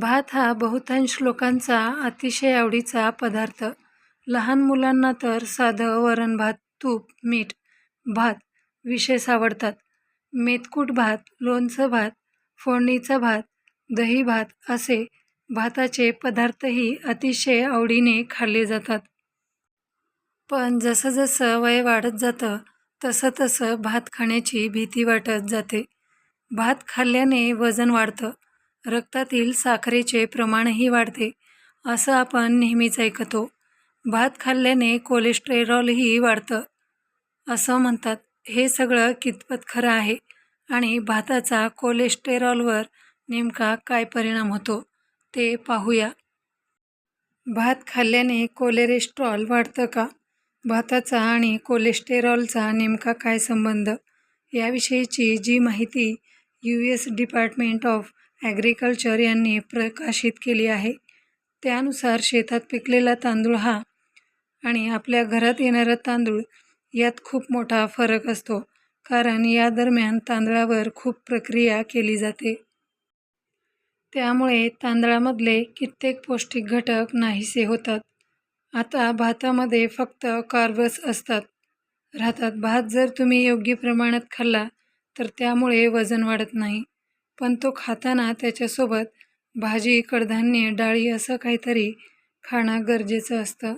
भात हा बहुतांश लोकांचा अतिशय आवडीचा पदार्थ. लहान मुलांना तर साधं वरण भात तूप मीठ भात विशेष आवडतात. मेतकूट भात लोणचं भात फोडणीचा भात दही भात असे भाताचे पदार्थही अतिशय आवडीने खाल्ले जातात. पण जसं जसं वय वाढत जातं तसं तसं भात खाण्याची भीती वाटत जाते. भात खाल्ल्याने वजन वाढतं. रक्तातील साखरेचे प्रमाणही वाढते असं आपण नेहमीच ऐकतो. भात खाल्ल्याने कोलेस्टेरॉलही वाढतं असं म्हणतात. हे सगळं कितपत खरं आहे आणि भाताचा कोलेस्टेरॉलवर नेमका काय परिणाम होतो ते पाहूया. भात खाल्ल्याने कोलेरेस्ट्रॉल वाढतं का? भाताचा आणि कोलेस्टेरॉलचा नेमका काय संबंध? याविषयीची जी माहिती U S department of agriculture यांनी प्रकाशित केली आहे. त्यानुसार शेतात पिकलेला तांदूळ हा आणि आपल्या घरात येणारा तांदूळ यात खूप मोठा फरक असतो कारण या दरम्यान तांदळावर खूप प्रक्रिया केली जाते. त्यामुळे तांदळामधले कित्येक पौष्टिक घटक नाहीसे होतात. आता भातामध्ये फक्त कार्बस असतात. राहतात भात जर तुम्ही योग्य प्रमाणात खाल्ला तर त्यामुळे वजन वाढत नाही. पण तो खाताना त्याच्यासोबत भाजी कडधान्य डाळी असं काहीतरी खाणं गरजेचं असतं.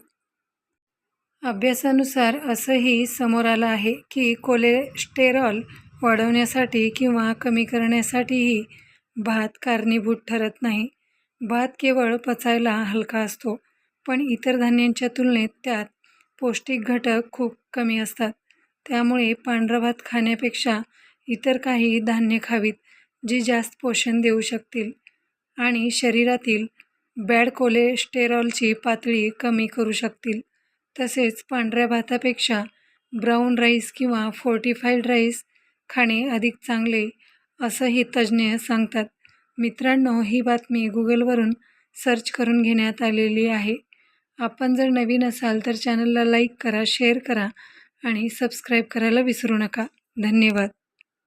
अभ्यासानुसार असंही समोर आलं आहे की कोलेस्टेरॉल वाढवण्यासाठी किंवा कमी करण्यासाठीही भात कारणीभूत ठरत नाही. भात केवळ पचायला हलका असतो पण इतर धान्यांच्या तुलनेत त्यात पौष्टिक घटक खूप कमी असतात. त्यामुळे पांढरा भात खाण्यापेक्षा इतर काही धान्य खावीत जी जास्त पोषण देऊ शकतील आणि शरीरातील बॅड कोलेस्टेरॉलची पातळी कमी करू शकतील. तसेच पांढऱ्या भातापेक्षा ब्राऊन राईस किंवा फोर्टिफाईड राईस खाणे अधिक चांगले असंही तज्ज्ञ सांगतात. मित्रांनो ही बातमी गुगलवरून सर्च करून घेण्यात आलेली आहे. आपण जर नवीन असाल तर चॅनलला लाईक करा शेअर करा आणि सबस्क्राईब करायला विसरू नका. धन्यवाद.